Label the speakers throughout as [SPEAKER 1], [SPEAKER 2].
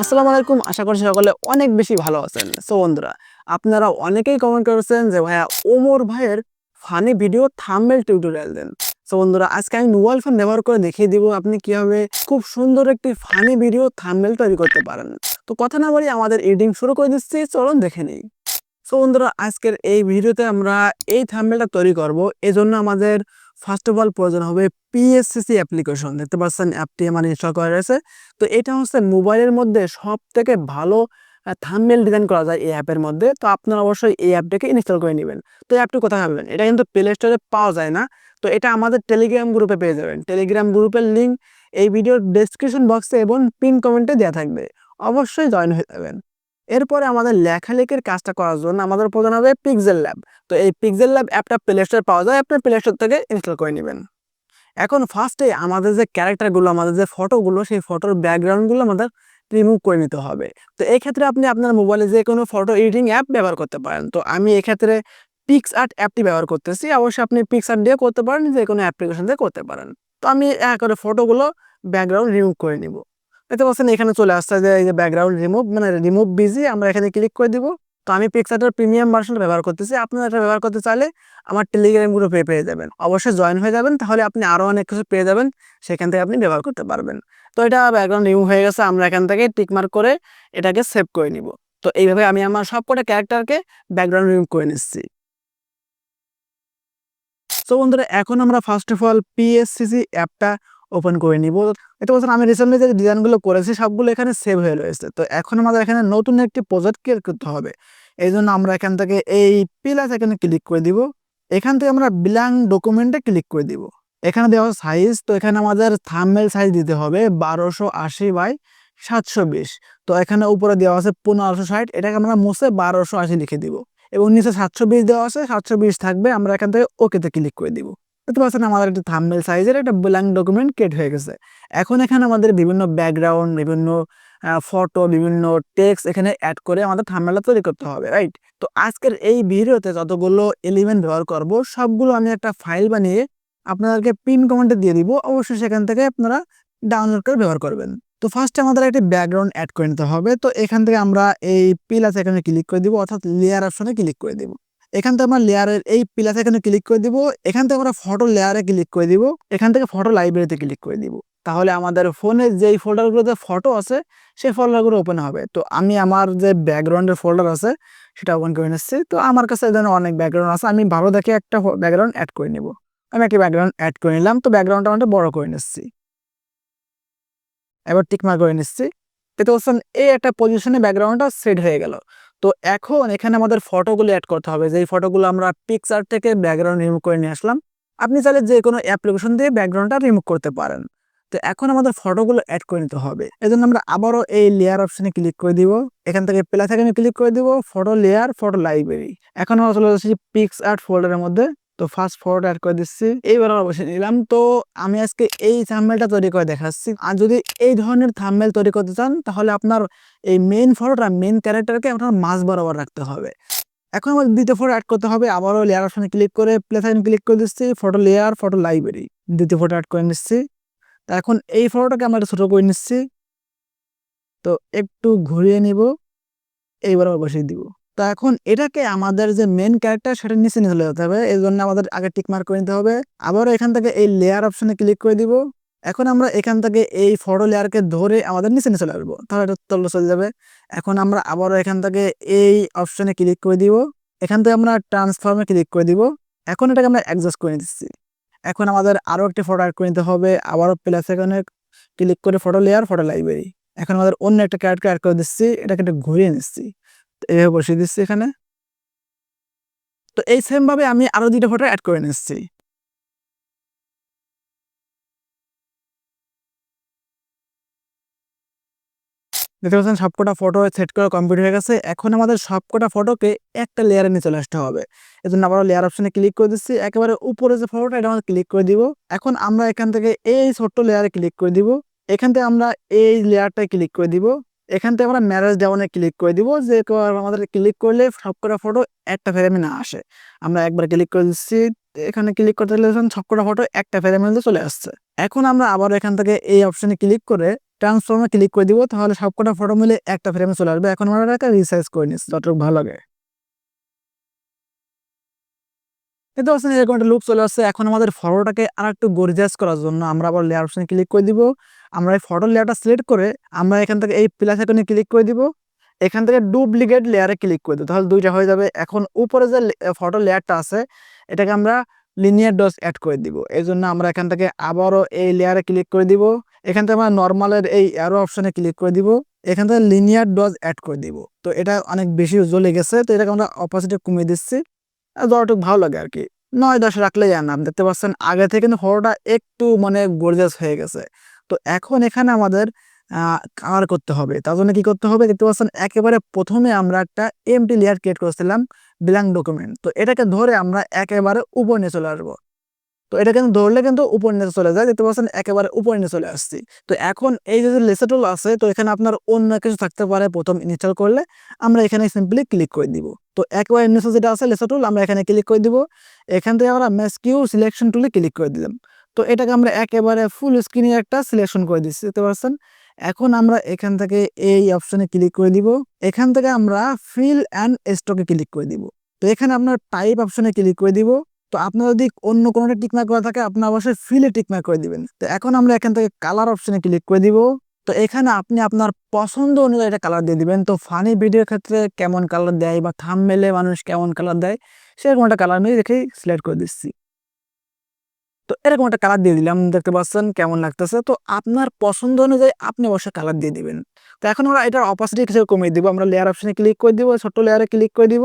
[SPEAKER 1] আসসালামু আলাইকুম। আশা করছি সকলে অনেক বেশি ভালো আছেন। সো বন্ধুরা, আপনারা অনেকেই কমেন্ট করেছেন যে, ভাইয়া, ওমর ভাইয়ের ফানি ভিডিও থাম্বনেল টিউটোরিয়াল দেন। সো বন্ধুরা, আজকে আমি মোবাইল ফোন ব্যবহার করে দেখিয়ে দিব আপনি কীভাবে খুব সুন্দর একটি ফানি ভিডিও থাম্বনেল তৈরি করতে পারেন। তো কথা না বলি আমাদের এডিটিং শুরু করে দিচ্ছি, চলুন দেখে নিই। সো বন্ধুরা, আজকের এই ভিডিওতে আমরা এই থাম্বনেলটা তৈরি করব। এজন্য আমাদের ফার্স্ট অফ অল প্রয়োজন হবে পিএসসিসি অ্যাপ্লিকেশন দেখতে পাচ্ছেন অ্যাপটি আমার ইনস্টল করা রয়েছে। তো এটা হচ্ছে মোবাইলের মধ্যে সব থেকে ভালো থাম্বনেল ডিজাইন করা যায় এই অ্যাপের মধ্যে। তো আপনারা অবশ্যই এই অ্যাপটাকে ইনস্টল করে নেবেন। তো এই অ্যাপটি কোথায় পাবেন? এটা কিন্তু প্লে স্টোরে পাওয়া যায় না। তো এটা আমাদের টেলিগ্রাম গ্রুপে পেয়ে যাবেন। টেলিগ্রাম গ্রুপের লিঙ্ক এই ভিডিওর ডেসক্রিপশন বক্সে এবং পিন কমেন্টে দেওয়া থাকবে। অবশ্যই জয়েন হয়ে যাবেন। এরপরে আমাদের লেখালেখির কাজটা করার জন্য আমাদের প্রধান হবে পিক্সেল ল্যাব তো এই পিক্সেল ল্যাব অ্যাপটা প্লে স্টোরে পাওয়া যায় আপনার প্লে স্টোর থেকে ইনস্টল করে নেবেন। এখন ফার্স্টে আমাদের যে ক্যারেক্টারগুলো আমাদের যে ফটোগুলো সেই ফটোর ব্যাকগ্রাউন্ডগুলো আমাদের রিমুভ করে নিতে হবে। তো এই ক্ষেত্রে আপনি আপনার মোবাইলে যে কোনো ফটো এডিটিং অ্যাপ ব্যবহার করতে পারেন। তো আমি এক্ষেত্রে পিক্স আর্ট অ্যাপটি ব্যবহার করতেছি। অবশ্যই আপনি পিক্স আর্ট দিয়ে করতে পারেন, যে কোনো অ্যাপ্লিকেশন দিয়ে করতে পারেন। তো আমি করে ফটোগুলো ব্যাকগ্রাউন্ড রিমুভ করে নিব। দেখতে পাচ্ছেন এখানে চলে আসছে, যে এই যে ব্যাকগ্রাউন্ড রিমুভ মানে রিমুভ বিজি আমরা এখানে ক্লিক করে দিব। তো আমি পিক্সারটার প্রিমিয়াম ভার্সন ব্যবহার করতেছি। আপনারা এটা ব্যবহার করতে চাইলে আমার টেলিগ্রাম গ্রুপে পেয়ে যাবেন। অবশ্যই জয়েন হয়ে যাবেন, তাহলে আপনি আরও অনেক কিছু পেয়ে যাবেন, সেখান থেকে আপনি ব্যবহার করতে পারবেন। তো এটা ব্যাকগ্রাউন্ড রিমুভ হয়ে গেছে, আমরা এখান থেকে টিকমার্ক করে এটাকে সেভ করে নিব। তো এইভাবে আমি আমার সবকটা ক্যারেক্টারকে ব্যাকগ্রাউন্ড রিমুভ করে নিচ্ছি। তো বন্ধুরা, এখন আমরা ফার্স্ট অফ অল পিএসসিসি অ্যাপটা ওপেন করে নিব। এটা বলছেন, আমি রিসেন্টলি যে ডিজাইনগুলো করেছি, সবগুলো এখানে সেভ হয়ে রয়েছে। তো এখন আমাদের এখানে নতুন একটি প্রজেক্ট ক্রিয়েট করতে হবে। এই জন্য আমরা এখান থেকে এই প্লাস এখানে ক্লিক করে দিব। এখান থেকে আমরা ব্ল্যাঙ্ক ডকুমেন্টে ক্লিক করে দিব। এখানে দেওয়া সাইজ তো এখানে আমাদের থাম্বেল সাইজ দিতে হবে বারোশো আশি বাই সাতশো বিশ। তো এখানে উপরে দেওয়া আছে পনেরোশো ষাট, এটাকে আমরা মুছে বারোশো আশি লিখে দিব। এবং নিচে সাতশো বিশ দেওয়া আছে, সাতশো বিশ থাকবে, আমরা এখান থেকে ওকেতে ক্লিক করে দিব। দেখতে পাচ্ছেন আমাদের একটা থাম্বেল সাইজের একটা ব্ল্যাঙ্ক ডকুমেন্ট ক্রিয়েট হয়ে গেছে। এখন এখানে আমাদের বিভিন্ন ব্যাকগ্রাউন্ড বিভিন্ন ফটো বিভিন্ন টেক্সট এখানে অ্যাড করে আমাদের থাম্বেলটা তৈরি করতে হবে রাইট তো আজকের এই ভিডিওতে যতগুলো এলিমেন্ট ব্যবহার করব, সবগুলো আমি একটা ফাইল বানিয়ে আপনাদেরকে পিন কমেন্টে দিয়ে দিব। অবশ্যই সেখান থেকে আপনারা ডাউনলোড করে ব্যবহার করবেন। তো ফার্স্টে আমাদের একটি ব্যাকগ্রাউন্ড অ্যাড করে নিতে হবে। তো এখান থেকে আমরা এই পিলাস এখানে ক্লিক করে দিব, অর্থাৎ লেয়ার অপশনে ক্লিক করে দিব। এখান থেকে আমরা লেয়ারের এই পিলাস এখানে ক্লিক করে দিব। এখান থেকে আমরা ফটো লেয়ারে ক্লিক করে দিব। এখান থেকে ফটো লাইব্রেরিতে ক্লিক করে দিব। তাহলে আমাদের ফোনে যেই ফোল্ডারগুলোতে ফটো আছে, সেই ফোল্ডারগুলো ওপেন হবে। তো আমি আমার যে ব্যাকগ্রাউন্ডের ফোল্ডার আছে, সেটা ওপেন করে নিচ্ছি। তো আমার কাছে ধরনের অনেক ব্যাকগ্রাউন্ড আছে। আমি ভালো দেখে একটা ব্যাকগ্রাউন্ড অ্যাড করে নিব। আমি একটা ব্যাকগ্রাউন্ড অ্যাড করে নিলাম। তো ব্যাকগ্রাউন্ডটা আমাদের বড় করে নিচ্ছি। এবার টিকমার করে নিচ্ছি। এতে বলছেন এই একটা পজিশনে ব্যাকগ্রাউন্ডটা সেট হয়ে গেল। তো এখন এখানে আমাদের ফটোগুলো অ্যাড করতে হবে। যেই ফটোগুলো আমরা পিকচার থেকে ব্যাকগ্রাউন্ড রিমুভ করে নিয়ে আসলাম, আপনি চাইলে যে কোনো অ্যাপ্লিকেশন দিয়ে ব্যাকগ্রাউন্ডটা রিমুভ করতে পারেন। তো এখন আমাদের ফটোগুলো অ্যাড করে নিতে হবে। এই জন্য আমরা আবারও এই লেয়ার অপশানে ক্লিক করে দিব। এখান থেকে প্লাস এখানে ক্লিক করে দিব। ফটো লেয়ার ফটো লাইব্রেরি এখন আমরা চলে যাচ্ছি পিক্স আর্ট ফোল্ডারের মধ্যে। তো ফার্স্ট ফটো অ্যাড করে দিচ্ছি, এইবার আমরা বসে নিলাম। তো আমি আজকে এই থাম্বেলটা তৈরি করে দেখাচ্ছি। আর যদি এই ধরনের থাম্বেল তৈরি করতে চান, তাহলে আপনার এই মেন ফটোটা মেন ক্যারেক্টারকে আপনার মাঝ বরাবর রাখতে হবে। এখন আমাদের দ্বিতীয় ফটো অ্যাড করতে হবে। আবারও লেয়ার অপশনে ক্লিক করে প্লেস আইকন ক্লিক করে দিচ্ছি। ফটো লেয়ার ফটো লাইব্রেরি দ্বিতীয় ফটো অ্যাড করে নিচ্ছি। তা এখন এই ফটোটাকে আমরা ছোটো করে নিচ্ছি। তো একটু ঘুরিয়ে নিব। এইবার আবার বসিয়ে দিব। তো এখন এটাকে আমাদের যে মেন ক্যারেক্টার সেটা নিচে নিয়ে চলে যেতে হবে। এই জন্য আমাদের আগে টিক মার্ক করে নিতে হবে। আবারও এখান থেকে এই লেয়ার অপশনে ক্লিক করে দিব। এখন আমরা এখান থেকে এই ফটো লেয়ারকে ধরে আমাদের নিচে নিয়ে চলে আসব। তাহলে এটা চলে যাবে। এখন আমরা আবারও এখান থেকে এই অপশনে ক্লিক করে দিব। এখান থেকে আমরা ট্রান্সফর্মে ক্লিক করে দিব। এখন এটাকে আমরা অ্যাডজাস্ট করে দিচ্ছি এখন আমাদের আরও একটি ফটো অ্যাড করে নিতে হবে। আবারও প্লাস এখানে ক্লিক করে ফটো লেয়ার ফটো লাইব্রেরি এখন আমাদের অন্য একটা ক্যারেক্টার অ্যাড করে দিচ্ছি। এটাকে একটু ঘুরিয়ে নিচ্ছি। এভাবে বসিয়ে দিচ্ছি এখানে। তো এই সেম ভাবে আমি আরও দুইটা ফটো অ্যাড করে নিচ্ছি। দেখতে পাচ্ছেন সবকটা ফটো সেট করা কমপ্লিট হয়ে গেছে। এখন আমাদের সবকটা ফটোকে একটা লেয়ারে নিয়ে চলে আসতে হবে। এই জন্য আবার লেয়ার অপশনে ক্লিক করে দিচ্ছি। একেবারে উপরে যে ফটোটা এটা আমাদের ক্লিক করে দিব। এখন আমরা এখান থেকে এই ছোট্ট লেয়ারে ক্লিক করে দিব। এখান থেকে আমরা এই লেয়ারটায় ক্লিক করে দিব। এখান থেকে আমরা ম্যারেজ ডাউনে ক্লিক করে দিব। যে আমাদের ক্লিক করলে সবকটা ফটো একটা ফ্রেমে না আসে। আমরা একবার ক্লিক করে দিচ্ছি। এখানে ক্লিক করতে গেলে সবকটা ফটো একটা ফ্রেমের মধ্যে চলে আসছে। এখন আমরা আবার এখান থেকে এই অপশনে ক্লিক করে ট্রান্সফর্মে ক্লিক করে দিব। তাহলে সবকটা ফটো মিলে একটা ফ্রেমে চলে আসবে। এখন আমরা এটাকে রিসাইজ করে নিচ্ছি, যতটুকু ভালো লাগে। এতে পাচ্ছেন এরকম একটা লুক চলে আসছে। এখন আমাদের ফটোটাকে আর একটু গর্জিয়াস করার জন্য আমরা আবার লেয়ার অপশনে ক্লিক করে দিব। আমরা এই ফটো লেয়ারটা সিলেক্ট করে আমরা এখান থেকে এই প্লাস আইকনে ক্লিক করে দিব। এখান থেকে ডুপ্লিকেট লেয়ারে ক্লিক করে দেবো। তাহলে দুইটা হয়ে যাবে। এখন উপরে যে ফটো লেয়ারটা আছে, এটাকে আমরা লিনিয়ার ডস অ্যাড করে দিব। এই জন্য আমরা এখান থেকে আবারও এই লেয়ারে ক্লিক করে দিব। এখান থেকে আমরা নর্মালের এই অ্যারো অপশানে ক্লিক করে দিব। এখান থেকে লিনিয়ার ডজ অ্যাড করে দিব। তো এটা অনেক বেশি জ্বলে গেছে। তো এটাকে আমরা অপোজিটে কমিয়ে দিচ্ছি। যতটুকু ভালো লাগে আর কি। নয় দশ রাখলেই আনাম দেখতে পাচ্ছেন, আগে থেকে কিন্তু ফটোটা একটু মানে গর্জাস হয়ে গেছে। তো এখন এখানে আমাদের কালার করতে হবে? তার জন্য কি করতে হবে? দেখতে পাচ্ছেন, একেবারে প্রথমে আমরা একটা এমটি লেয়ার ক্রিয়েট করেছিলাম ব্ল্যাঙ্ক ডকুমেন্ট তো এটাকে ধরে আমরা একেবারে উপর নিয়ে চলে আসব। তো এটা কিন্তু ধরলে কিন্তু উপর নিয়ে চলে যায়, দেখতে পাচ্ছেন, একেবারে উপর নিয়ে চলে আসছি। তো এখন এই যে লেসা টুল আছে, তো এখানে আপনার অন্য কিছু থাকতে পারে, প্রথম ইনস্টল করলে আমরা এখানে সিম্পলি ক্লিক করে দিব। তো একেবারে নিচে যেটা আছে লেসা টুল আমরা এখানে ক্লিক করে দিব। এখান থেকে আমরা ম্যাসকিউ সিলেকশন টুলে ক্লিক করে দিলাম। তো এটাকে আমরা একেবারে ফুল স্ক্রিনে একটা সিলেকশন করে দিচ্ছি, দেখতে পাচ্ছেন? এখন আমরা এখান থেকে এই অপশনে ক্লিক করে দিব। এখান থেকে আমরা ফিল অ্যান্ড স্টকে ক্লিক করে দিব। তো এখানে আপনার টাইপ অপশনে ক্লিক করে দিব। তো আপনার যদি অন্য কোনোটা টিকমার্ক করা থাকে, আপনার অবশ্যই ফিলে টিকমার্ক করে দিবেন। তো এখন আমরা এখান থেকে কালার অপশনে ক্লিক করে দিব। তো এখানে আপনি আপনার পছন্দ অনুযায়ী এটা কালার দিয়ে দিবেন। তো ফানি ভিডিওর ক্ষেত্রে কেমন কালার দেয় বা থাম মেলে মানুষ কেমন কালার দেয়, সেরকম একটা কালার আমি রেখেই সিলেক্ট করে দিচ্ছি। তো এরকম একটা কালার দিয়ে দিলাম, দেখতে পাচ্ছেন কেমন লাগতেছে। তো আপনার পছন্দ অনুযায়ী আপনি অবশ্যই কালার দিয়ে দিবেন। তো এখন আমরা এটার অপোজিটি কিছু কমিয়ে দিব। আমরা লেয়ার অপশনে ক্লিক করে দিব, ছোট্ট লেয়ারে ক্লিক করে দিব।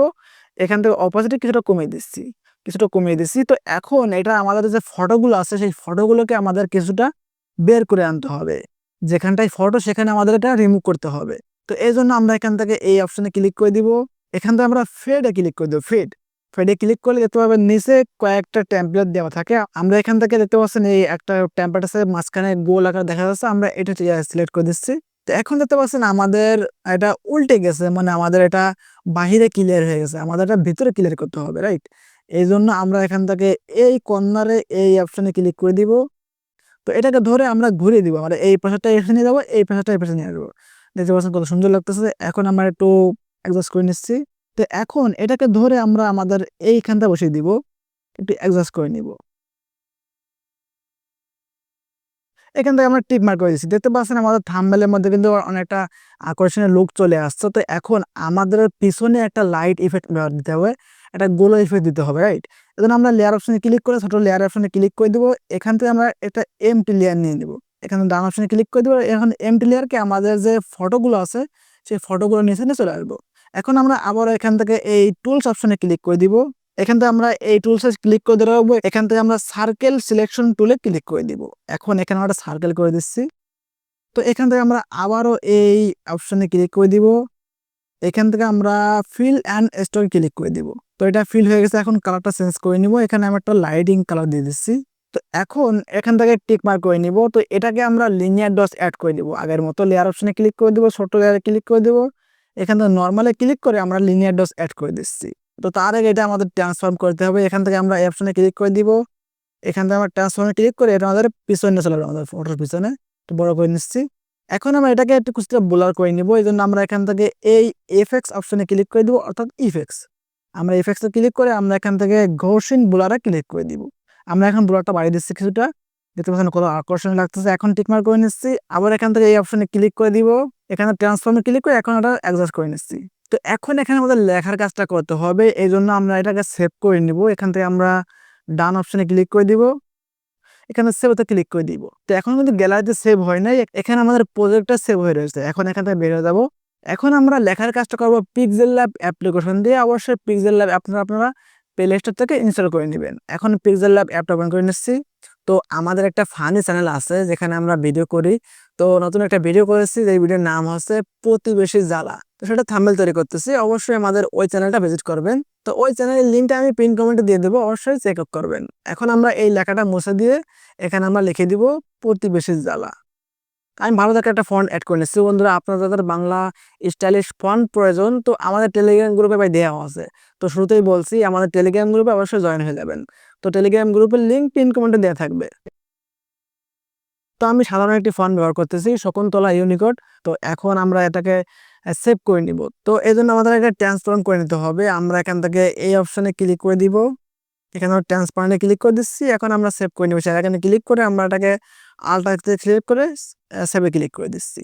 [SPEAKER 1] এখান থেকে অপোজিটি কিছুটা কমিয়ে দিচ্ছি, কিছুটা কমিয়ে দিচ্ছি। তো এখন এটা আমাদের যে ফটোগুলো আছে, সেই ফটোগুলোকে আমাদের কিছুটা বের করে আনতে হবে। যেখানটায় ফটো সেখানে আমাদের এটা রিমুভ করতে হবে। তো এই জন্য আমরা এখান থেকে এই অপশনে ক্লিক করে দিব। এখান থেকে আমরা ফেডে ক্লিক করে দেবো ফেড ফেডে ক্লিক করলে দেখতে পাবেন নিচে কয়েকটা টেমপ্লেট দেওয়া থাকে। আমরা এখান থেকে দেখতে পাচ্ছেন এই একটা টেমপ্লেট আছে মাঝখানে গোল আকার দেখা যাচ্ছে, আমরা এটা সিলেক্ট করে দিচ্ছি। তো এখন দেখতে পাচ্ছেন আমাদের এটা উল্টে গেছে মানে আমাদের এটা বাহিরে ক্লিয়ার হয়ে গেছে, আমাদের এটা ভিতরে ক্লিয়ার করতে হবে রাইট এই জন্য আমরা এখান থেকে এই কর্নারে এই অপশনে ক্লিক করে দিব। তো এটাকে ধরে আমরা ঘুরিয়ে দিব আমরা এই পাশাটা এখানে নিয়ে যাব, এই পাশাটা এই পাশে নিয়ে আসব। দেখতে পাচ্ছেন কত সুন্দর লাগতেছে। এখন আমরা একটু অ্যাডজাস্ট করে নিচ্ছি। তো এখন এটাকে ধরে আমরা আমাদের এইখানটা বসিয়ে দিব, একটু অ্যাডজাস্ট করে নিব। এখান থেকে আমরা টিপ মার্ক করে দিচ্ছি দেখতে পাচ্ছেন আমাদের থাম্বেলের মধ্যে কিন্তু অনেকটা আকর্ষণীয় লুক চলে আসছে। তো এখন আমাদের পিছনে একটা লাইট ইফেক্ট দিতে হবে, একটা গোলো ইফেক্ট দিতে হবে রাইট এজন্য আমরা লেয়ার অপশনে ক্লিক করে ছোটো লেয়ার অপশনে ক্লিক করে দেবো। এখান থেকে আমরা একটা এমটি লেয়ার নিয়ে নেব। এখানে ডান অপশনে ক্লিক করে দেবো। এখন এমটি লেয়ারকে আমাদের যে ফটোগুলো আছে, সেই ফটোগুলো নিচে নিয়ে চলে আসব। এখন আমরা আবার এখান থেকে এই টুলস অপশনে ক্লিক করে দিব। এখান থেকে আমরা এই টুলসে ক্লিক করে দেবো এখান থেকে আমরা সার্কেল সিলেকশন টুলে ক্লিক করে দিব। এখন এখানে আমরা সার্কেল করে দিচ্ছি। তো এখান থেকে আমরা আবারও এই অপশনে ক্লিক করে দিব। এখান থেকে আমরা ফিল অ্যান্ড স্টোর ক্লিক করে দিব। তো এটা ফিল হয়ে গেছে। এখন কালারটা চেঞ্জ করে নিব। এখানে আমি একটা লাইটিং কালার দিয়ে দিচ্ছি। তো এখন এখান থেকে টিক মার্ক করে নিব। তো এটাকে আমরা লিনিয়ার ডস অ্যাড করে দিব। আগের মতো লেয়ার অপশনে ক্লিক করে দিব। ছোট লেয়ারে ক্লিক করে দিব। এখান থেকে নর্মালে ক্লিক করে আমরা লিনিয়ার ডস অ্যাড করে দিচ্ছি। তো তার আগে এটা আমাদের ট্রান্সফর্ম করতে হবে। এখান থেকে আমরা এই অপশনে ক্লিক করে দিব। এখান থেকে আমরা ট্রান্সফর্মে ক্লিক করে এটা আমাদের পিছনে চলে আমাদের ফটোর পিছনে। একটু বড় করে নিচ্ছি। এখন আমরা এটাকে একটু কিছুটা বোলার করে নিব। এই জন্য আমরা এখান থেকে এই এফএক্স অপশনে ক্লিক করে দিব, অর্থাৎ ইফেক্স আমরা এফএক্সে ক্লিক করে আমরা এখান থেকে ঘোষিন বোলারে ক্লিক করে দিব। আমরা এখন বোলারটা বাড়িয়ে দিচ্ছি কিছুটা। দেখতে পাচ্ছেন কত আকর্ষণ লাগতেছে। এখন টিকমার করে নিচ্ছি, আবার এখান থেকে এই অপশনে ক্লিক করে দিব। এখানে ট্রান্সফর্মে ক্লিক করে এখন এটা অ্যাডজাস্ট করে নিচ্ছি। তো এখন এখানে আমাদের লেখার কাজটা করতে হবে এই জন্য আমরা এটাকে সেভ করে নিব। এখান থেকে আমরা ডান অপশনে ক্লিক করে দিব। এখানে সেভতে ক্লিক করে দিব। তো এখন কিন্তু গ্যালারিতে সেভ হয় নাই, এখানে আমাদের প্রজেক্টটা সেভ হয়ে রয়েছে। এখন এখান থেকে বেরিয়ে যাব। এখন আমরা লেখার কাজটা করব পিক্সেল ল্যাব অ্যাপ্লিকেশন দিয়ে। অবশ্যই পিক্সেল ল্যাব আপনারা আপনারা প্লে স্টোর থেকে ইনস্টল করে নেবেন। এখন পিক্সেল ল্যাব অ্যাপটা ওপেন করে নিচ্ছি। তো আমাদের একটা ফানি চ্যানেল আছে যেখানে আমরা ভিডিও করি। তো নতুন একটা ভিডিও করেছি, যে ভিডিওর নাম হচ্ছে প্রতিবেশী জ্বালা। তো সেটা থাম্বেল তৈরি করতেছি। অবশ্যই আমাদের ওই চ্যানেলটা ভিজিট করবেন। তো ওই চ্যানেলের লিঙ্কটা আমি পিন কমেন্টে দিয়ে দেবো, অবশ্যই চেক আপ করবেন। এখন আমরা এই লেখাটা মুছে দিয়ে এখানে আমরা লিখে দিব প্রতিবেশী জ্বালা। আমি ভালো থেকে একটা ফন্ট অ্যাড করে নিচ্ছি বন্ধুরা আপনার যাদের বাংলা স্টাইলিশ ফন্ট প্রয়োজন, তো আমাদের টেলিগ্রাম গ্রুপে ভাই দেওয়া আছে। তো শুরুতেই বলছি, আমাদের টেলিগ্রাম গ্রুপে অবশ্যই জয়েন হয়ে যাবেন। তো টেলিগ্রাম গ্রুপের লিঙ্ক পিন কমেন্টে দেওয়া থাকবে তো আমি সাধারণ একটি ফন্ট ব্যবহার করতেছি শকুন্তলা ইউনিকোড তো এখন আমরা এটাকে সেভ করে নিব তো এই জন্য আমাদের একটা ট্রান্সফর্ম করে নিতে হবে আমরা এখান থেকে এই অপশানে ক্লিক করে দিব এখানে ট্রান্সপারেন্টে ক্লিক করে দিচ্ছি এখন আমরা সেভ করে নিব এখানে ক্লিক করে আমরা এটাকে আলটাতে ক্লিক করে সেভে ক্লিক করে দিচ্ছি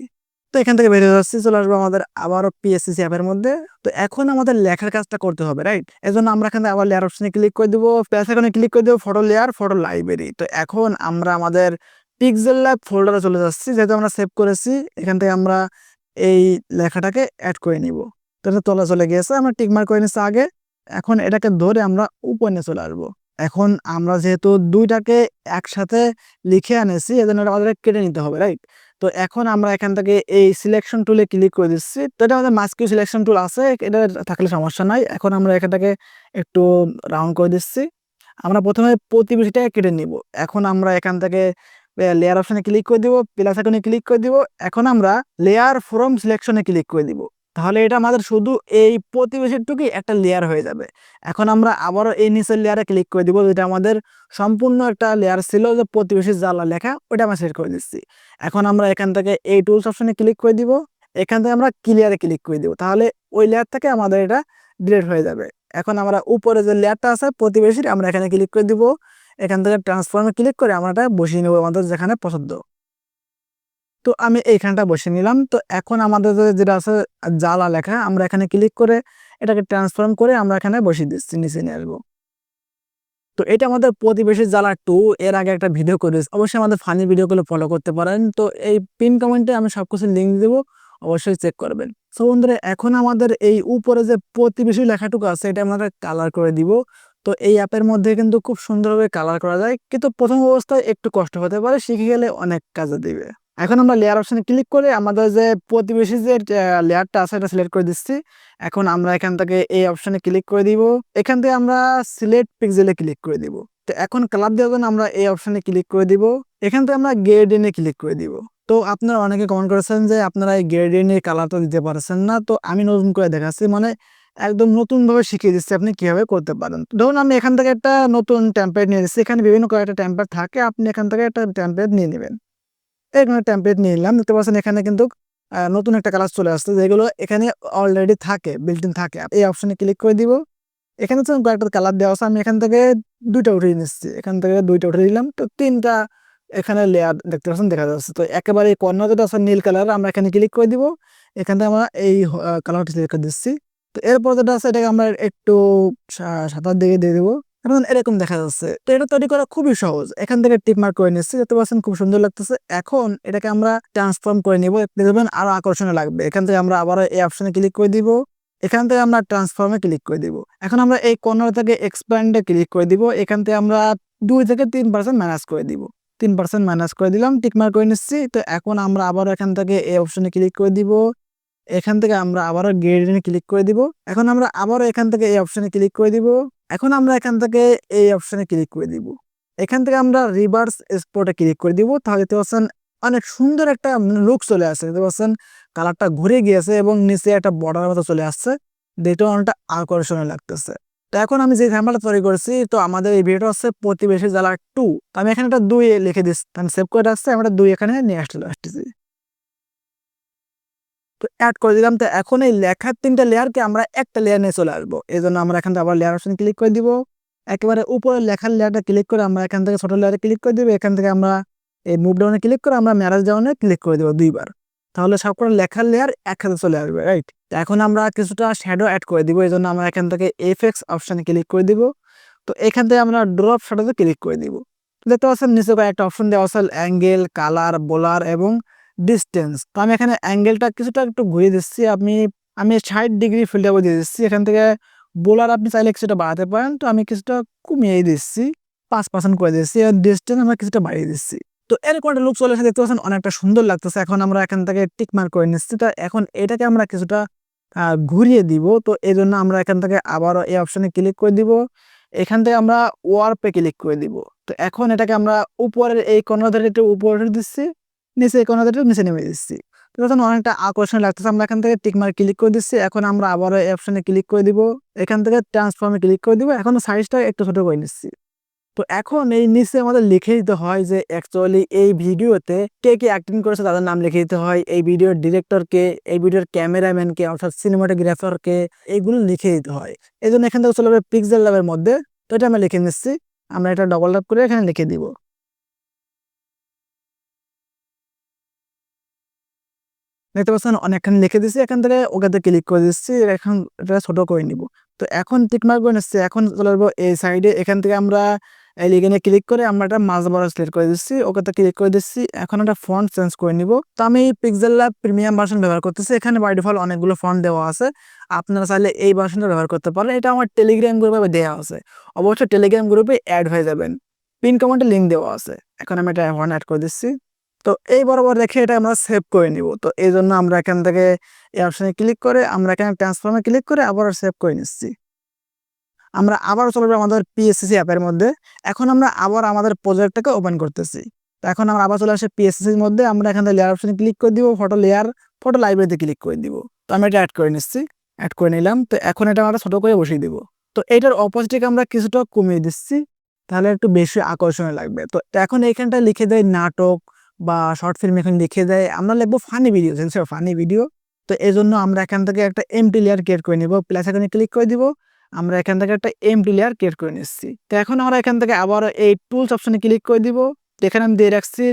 [SPEAKER 1] তো এখান থেকে বেরিয়ে যাচ্ছি, চলে আসব আমাদের আবারও পিএসসি অ্যাপের মধ্যে। তো এখন আমাদের লেখার কাজটা করতে হবে রাইট এজন্য আমরা এখানে আবার লেয়ার অপশনে ক্লিক করে দিব প্লাস এখানে ক্লিক করে দেবো ফটো লেয়ার ফটো লাইব্রেরি তো এখন আমরা আমাদের পিক্সেল ল্যাব ফোল্ডারে চলে যাচ্ছি, যেহেতু আমরা সেভ করেছি, এখান থেকে আমরা এই লেখাটাকে অ্যাড করে নিব। তো এটা তলা চলে গিয়েছে, আমরা টিকমার্ক করে নিচ্ছি আগে। এখন এটাকে ধরে আমরা উপরে নিয়ে চলে আসব। এখন আমরা যেহেতু দুইটাকে একসাথে লিখে আনেছি এজন্য আমাদের কেটে নিতে হবে রাইট তো এখন আমরা এখান থেকে এই সিলেকশন টুলে ক্লিক করে দিচ্ছি। তো এটা আমাদের মাস্কিউ সিলেকশন টুল আছে, এটা থাকলে সমস্যা নাই। এখন আমরা এখান থেকে একটু রাউন্ড করে দিচ্ছি। আমরা প্রথমে প্রতিবেশীটাকে কেটে নিব। এখন আমরা এখান থেকে লেয়ার অপশানে ক্লিক করে দিব প্লাস আইকনে ক্লিক করে দিব। এখন আমরা লেয়ার ফ্রম সিলেকশনে ক্লিক করে দিব। তাহলে এটা আমাদের শুধু এই প্রতিবেশীটুকুই একটা লেয়ার হয়ে যাবে। এখন আমরা আবারও এই নিচের লেয়ারে ক্লিক করে দিব, যেটা আমাদের সম্পূর্ণ একটা লেয়ার ছিল যে প্রতিবেশীর জ্বালা লেখা ওটা আমরা সেট করে দিচ্ছি। এখন আমরা এখান থেকে এই টুলস অপশনে ক্লিক করে দিব, এখান থেকে আমরা ক্লিয়ারে ক্লিক করে দিব, তাহলে ওই লেয়ার থেকে আমাদের এটা ডিলেট হয়ে যাবে। এখন আমরা উপরে যে লেয়ারটা আছে প্রতিবেশীর, আমরা এখানে ক্লিক করে দিব, এখান থেকে ট্রান্সফর্মে ক্লিক করে আমরা এটা বসিয়ে নেব আমাদের যেখানে পছন্দ। তো আমি এইখানটা বসে নিলাম। তো এখন আমাদের যেটা আছে, জ্বালা লেখা, আমরা এখানে ক্লিক করে এটাকে ট্রান্সফর্ম করে আমরা এখানে বসিয়ে দিচ্ছি, নিচে নিয়ে আসব। তো এটা আমাদের প্রতিবেশী জ্বালা টু এর আগে একটা ভিডিও করে অবশ্যই আমাদের ফানি ভিডিওগুলো ফলো করতে পারেন। তো এই পিন কমেন্টে আমি সব কিছু লিঙ্ক দেবো, অবশ্যই চেক করবেন। সো বন্ধুরা, এখন আমাদের এই উপরে যে প্রতিবেশী লেখাটুকু আছে, এটা আমরা কালার করে দিব। তো এই অ্যাপের মধ্যে কিন্তু খুব সুন্দরভাবে কালার করা যায়। কিন্তু প্রথম অবস্থায় একটু কষ্ট হতে পারে, শিখে গেলে অনেক কাজে দিবে। এখন আমরা লেয়ার অপশানে ক্লিক করে আমাদের যে প্রতিবেশী যে লেয়ারটা আছে, এটা সিলেক্ট করে দিচ্ছি। এখন আমরা এখান থেকে এই অপশানে ক্লিক করে দিব। এখান থেকে আমরা সিলেক্ট পিক্সেলে ক্লিক করে দিব। তো এখন কালার দেওয়ার জন্য আমরা এই অপশানে ক্লিক করে দিব। এখান থেকে আমরা গ্রেডিনে ক্লিক করে দিব। তো আপনারা অনেকে কমেন্ট করেছেন যে, আপনারা এই গ্রেডিনের কালারটা দিতে পারছেন না। তো আমি নতুন করে দেখাচ্ছি মানে একদম নতুনভাবে শিখিয়ে দিচ্ছি আপনি কীভাবে করতে পারেন। ধরুন আমি এখান থেকে একটা নতুন টেম্পলেট নিয়ে দিচ্ছি এখানে বিভিন্ন কয়েকটা টেম্পলেট থাকে। আপনি এখান থেকে একটা টেম্পলেট নিয়ে নেবেন। এখানে টেম্পলেট নিয়ে নিলাম। দেখতে পাচ্ছেন এখানে কিন্তু নতুন একটা কালার চলে আসছে, যেগুলো এখানে অলরেডি থাকে বিল্টিন থাকে। এই অপশনে ক্লিক করে দিব। এখানে তো কয়েকটা কালার দেওয়া আছে, আমি এখান থেকে দুইটা উঠিয়ে নিচ্ছি। এখান থেকে দুইটা উঠে দিলাম, তো তিনটা এখানে লেয়ার দেখতে পাচ্ছেন, দেখা যাচ্ছে। তো একেবারে কর্নার যেটা আছে নীল কালার আমরা এখানে ক্লিক করে দিব। এখান থেকে আমরা এই কালারটা সিলেক্ট করে দিচ্ছি। তো এরপর যেটা আছে, এটাকে আমরা একটু সাতার দিকে দিয়ে দেবো। এখন এরকম দেখা যাচ্ছে। তো এটা তৈরি করা খুবই সহজ। এখান থেকে টিপ মার্ক করে নিচ্ছি। দেখতে পাচ্ছেন খুব সুন্দর লাগতেছে। এখন এটাকে আমরা ট্রান্সফর্ম করে নিব। দেখবেন আরও আকর্ষণীয় লাগবে। এখান থেকে আমরা আবার এই অপশনে ক্লিক করে দিব। এখান থেকে আমরা ট্রান্সফর্মে ক্লিক করে দিব। এখন আমরা এই কর্নার থেকে এক্সপ্যান্ডে ক্লিক করে দিব। এখান থেকে আমরা দুই থেকে তিন পার্সেন্ট ম্যানেজ করে দিব। তিন পার্সেন্ট মাইনাস করে দিলাম। টিকমার করে নিচ্ছি। তো এখন আমরা আবার এখান থেকে এই অপশনে ক্লিক করে দিব। এখান থেকে আমরা আবারও গ্রেডিনে ক্লিক করে দিব। এখন আমরা আবারও এখান থেকে এই অপশনে ক্লিক করে দিব। এখন আমরা এখান থেকে এই অপশনে ক্লিক করে দিব। এখান থেকে আমরা রিভার্স স্পটে ক্লিক করে দিব। তাহলে দেখতে পাচ্ছেন অনেক সুন্দর একটা লুক চলে আসছে। দেখতে পাচ্ছেন কালারটা ঘুরে গিয়েছে এবং নিচে একটা বর্ডার মতো চলে আসছে। দেখতে অনেকটা আকর্ষণীয় লাগতেছে। তো এখন আমি যে ঝামেলা তৈরি করেছি, তো আমাদের এই ভিডিওটা হচ্ছে প্রতিবেশী জেলা টু আমি এখানে একটা দুই লিখে দিচ্ছি সেভ করে রাখছি। আমরা দুই এখানে নিয়ে আসতে আসতেছি। তো অ্যাড করে দিলাম। তো এখন এই লেখার তিনটা লেয়ারকে আমরা একটা লেয়ার নিয়ে চলে আসব। এই জন্য আমরা এখান থেকে আবার লেয়ার অপশন ক্লিক করে দিব। একেবারে উপরে লেখার লেয়ারটা ক্লিক করে আমরা এখান থেকে ছোটো লেয়ারে ক্লিক করে দিব। এখান থেকে আমরা এই মুভ ডাউনে ক্লিক করে আমরা ম্যারেজ ডাউনে ক্লিক করে দেবো দুইবার। তাহলে সব করে লেখার লেয়ার একসাথে চলে আসবে রাইট তো এখন আমরা কিছুটা শ্যাডো অ্যাড করে দিব। এই জন্য আমরা এখান থেকে এফএক্স অপশানে ক্লিক করে দিব। তো এখান থেকে আমরা ড্রপ শ্যাডোতে ক্লিক করে দিব। দেখতে পাচ্ছেন, নিচে একটা অপশন দেওয়া আছে। অ্যাঙ্গেল কালার বোলার এবং ডিস্টেন্স তো আমি এখানে অ্যাঙ্গেলটা কিছুটা একটু ঘুরিয়ে দিচ্ছি। আমি আমি ষাট ডিগ্রি ফিল্টার দিয়ে দিচ্ছি। এখান থেকে বোলার আপনি চাইলে কিছুটা বাড়াতে পারেন। তো আমি কিছুটা কমিয়ে দিচ্ছি। পাঁচ পার্সেন্ট করে দিচ্ছি। আর ডিস্টেন্স আমরা কিছুটা বাড়িয়ে দিচ্ছি। তো এরকম একটা লুক চলে এসে দেখতে পাচ্ছেন, অনেকটা সুন্দর লাগতেছে। এখন আমরা এখান থেকে টিক মার্ক করে নিচ্ছি। তো এখন এটাকে আমরা কিছুটা ঘুরিয়ে দিব। তো এই জন্য আমরা এখান থেকে আবারও এই অপশানে ক্লিক করে দিব। এখান থেকে আমরা ওয়ার্পে ক্লিক করে দিব। তো এখন এটাকে আমরা উপরের এই কর্নার ধরে একটু উপরে দিচ্ছি। নিচে কোনাতে নিচে নেমে দিচ্ছি তখন অনেকটা আকর্ষণ লাগতেছে। আমরা এখান থেকে টিকমার ক্লিক করে দিচ্ছি। এখন আমরা আবার এই অপশনে ক্লিক করে দিব। এখান থেকে ট্রান্সফর্মে ক্লিক করে দিব। এখন সাইজটা একটু ছোট করে নিচ্ছি। তো এখন এই নিচে আমাদের লিখে দিতে হয় যে অ্যাকচুয়ালি এই ভিডিওতে কে কে অ্যাক্টিং করেছে তাদের নাম লিখে দিতে হয়। এই ভিডিওর ডিরেক্টর কে, এই ভিডিওর ক্যামেরাম্যানকে অর্থাৎ সিনেমাটোগ্রাফার কে, এইগুলো লিখে দিতে হয়। এই জন্য এখান থেকে চলে যাবে পিক্সেল ল্যাবের মধ্যে। তো এটা আমরা লিখে নিচ্ছি। আমরা এটা ডবল ট্যাপ করে এখানে লিখে দিব। দেখতে পাচ্ছেন অনেকখানি লিখে দিচ্ছি এখান থেকে ওকেতে ক্লিক করে দিচ্ছি, এখন এটা ছোট করে নিব। তো এখন টিকমার্ক করে নিচ্ছি, এখন চলে যাব এই সাইডে এখান থেকে আমরা এই লিখে ক্লিক করে আমরা এটা মাঝ বড় সিলেক্ট করে দিচ্ছি ওকেতে ক্লিক করে দিচ্ছি, এখন একটা ফন্ট চেঞ্জ করে নিব। তো আমি পিক্সেল ল্যাব প্রিমিয়াম ভার্সন ব্যবহার করতেছি, এখানে বাই ডিফল্ট অনেকগুলো ফন্ট দেওয়া আছে, আপনারা চাইলে এই ভার্সনটা ব্যবহার করতে পারেন, এটা আমার টেলিগ্রাম গ্রুপে দেওয়া আছে। অবশ্যই টেলিগ্রাম গ্রুপে অ্যাড হয়ে যাবেন পিন কমেন্টে লিঙ্ক দেওয়া আছে, এখন আমি এটা অ্যাড করে দিচ্ছি। তো এই বরাবর রেখে এটা আমরা সেভ করে নিব। তো এই জন্য আমরা এখান থেকে এই অপশানে ক্লিক করে আমরা এখানে ট্রান্সফর্মে ক্লিক করে আবার সেভ করে নিচ্ছি। আমরা আবার চলে যাব আমাদের পিএসসিসি অ্যাপের মধ্যে। এখন আমরা আবার আমাদের প্রজেক্টটাকে ওপেন করতেছি। তো এখন আমরা আবার চলে আসি পিএসসিসির মধ্যে। আমরা এখান থেকে লেয়ার অপশানে ক্লিক করে দিব ফটো লেয়ার ফটো লাইব্রেরিতে ক্লিক করে দিব। তো আমি এটা অ্যাড করে নিচ্ছি। অ্যাড করে নিলাম। তো এখন এটা আমরা ছোটো করে বসিয়ে দিব। তো এটার অপোজিটকে আমরা কিছুটা কমিয়ে দিচ্ছি। তাহলে একটু বেশি আকর্ষণীয় লাগবে। তো এখন এইখানটা লিখে দেয় নাটক বা শর্ট ফিল্ম এখন লিখে দেয়, আমরা লিখব ফানি ভিডিও ফানি ভিডিও তো এই জন্য আমরা এখান থেকে একটা এমটি লেয়ার ক্রিয়েট করে নিব। প্লাস এখানে ক্লিক করে দিব, আমরা এখান থেকে একটা এমটি লেয়ার ক্রিয়েট করে নিচ্ছি। তো এখন আমরা এখান থেকে আবার এই টুলস অপশনে ক্লিক করে দিব। এখানে আমি দিয়ে রাখছি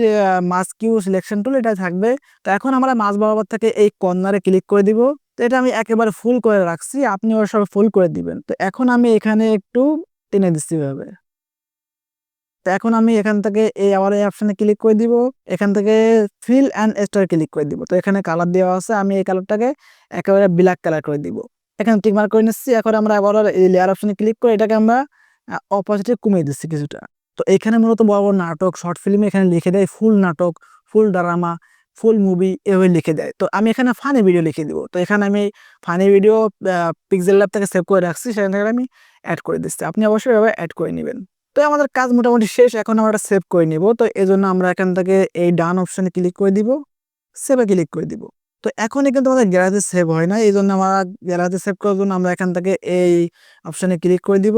[SPEAKER 1] মাস কিউ সিলেকশন টুল এটা থাকবে। তো এখন আমরা মাছ বরাবর থেকে এই কর্নারে ক্লিক করে দিব। তো এটা আমি একেবারে ফুল করে রাখছি আপনি ওর সব ফুল করে দিবেন। তো এখন আমি এখানে একটু টেনে দিচ্ছি ভাবে তো এখন আমি এখান থেকে এই আবার এই অপশানে ক্লিক করে দিব। এখান থেকে ফিল অ্যান্ড স্টার ক্লিক করে দিব। তো এখানে কালার দেওয়া আছে, আমি এই কালারটাকে একেবারে ব্ল্যাক কালার করে দিব। এখানে টিক মার্ক করে নিচ্ছি, এখন আমরা আবার এই লেয়ার অপশানে ক্লিক করে এটাকে আমরা অপোজিটে কমিয়ে দিচ্ছি কিছুটা। তো এখানে মূলত বড় বড় নাটক শর্ট ফিল্ম এখানে লিখে দেয় ফুল নাটক ফুল ড্রামা ফুল মুভি এভাবে লিখে দেয়। তো আমি এখানে ফানি ভিডিও লিখে দিব। তো এখানে আমি ফানি ভিডিও পিক্সেল ল্যাব থেকে সেভ করে রাখছি, সেখান থেকে আমি অ্যাড করে দিচ্ছি। আপনি অবশ্যই এভাবে অ্যাড করে নেবেন। তো আমাদের কাজ মোটামুটি শেষ, এখন আমরা সেভ করে নিব। তো এই জন্য আমরা এখান থেকে এই ডান অপশানে ক্লিক করে দিব সেভে ক্লিক করে দিব। তো এখনই কিন্তু আমাদের গ্যালারিতে সেভ হয় না এই জন্য আমরা গ্যালারিতে সেভ করার জন্য আমরা এখান থেকে এই অপশানে ক্লিক করে দিব।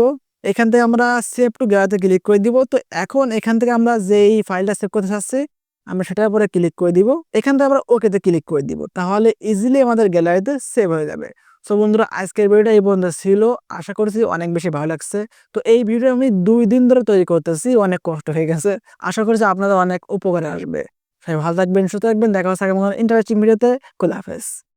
[SPEAKER 1] এখান থেকে আমরা সেভ টু গ্যালারিতে ক্লিক করে দিব। তো এখন এখান থেকে আমরা যেই ফাইলটা সেভ করতে চাচ্ছি, আমরা সেটার উপরে ক্লিক করে দিব। এখান থেকে আমরা ওকেতে ক্লিক করে দিব। তাহলে ইজিলি আমাদের গ্যালারিতে সেভ হয়ে যাবে। সো বন্ধুরা, আজকের ভিডিওটা এই পর্যন্ত ছিল। আশা করছি অনেক বেশি ভালো লাগছে। তো এই ভিডিও আমি দুই দিন ধরে তৈরি করতেছি, অনেক কষ্ট হয়ে গেছে। আশা করছি আপনাদের অনেক উপকারে আসবে। সবাই ভালো থাকবেন, সুস্থ থাকবেন। দেখা হচ্ছে ইন্টারেস্টিং ভিডিওতে খোলা হাফেজ।